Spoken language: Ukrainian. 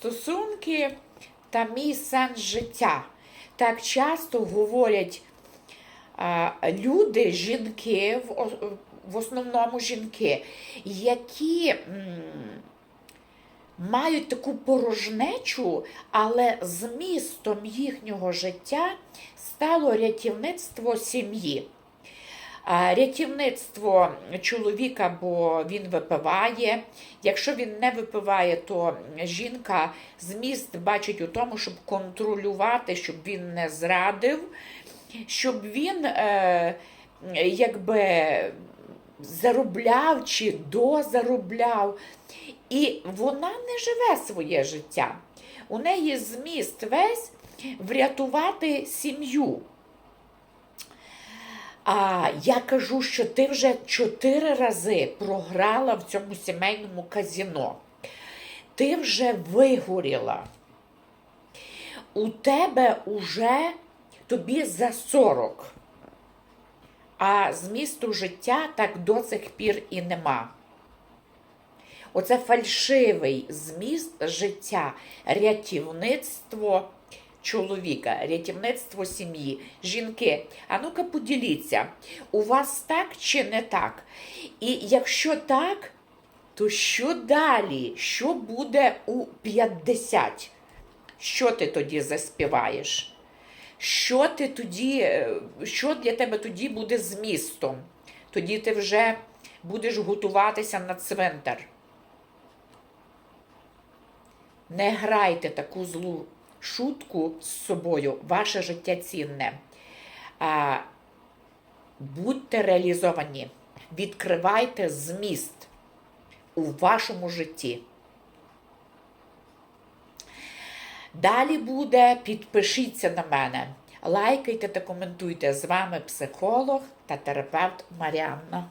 стосунки та мій сенс життя. Так часто говорять а, люди, жінки, в, в основному жінки, які м, мають таку порожнечу, але змістом їхнього життя стало рятівництво сім'ї. Рятівництво чоловіка, бо він випиває. Якщо він не випиває, то жінка зміст бачить у тому, щоб контролювати, щоб він не зрадив, щоб він е, якби заробляв чи дозаробляв. І вона не живе своє життя. У неї зміст весь врятувати сім'ю. А я кажу, що ти вже чотири рази програла в цьому сімейному казіно. Ти вже вигоріла. У тебе уже тобі за 40. А змісту життя так до сих пір і нема. Оце фальшивий зміст життя, рятівництво чоловіка, рятівництво сім'ї. Жінки, а ну-ка поділіться, у вас так чи не так? І якщо так, то що далі? Що буде у 50? Що ти тоді заспіваєш? Що ти тоді, е, що для тебе тоді буде змістом? Тоді ти вже будеш готуватися на цвинтар. Не грайте таку злу шутку з собою, ваше життя цінне. Будьте реалізовані, відкривайте зміст у вашому житті. Далі буде, підпишіться на мене, лайкайте та коментуйте. З вами психолог та терапевт Маріанна.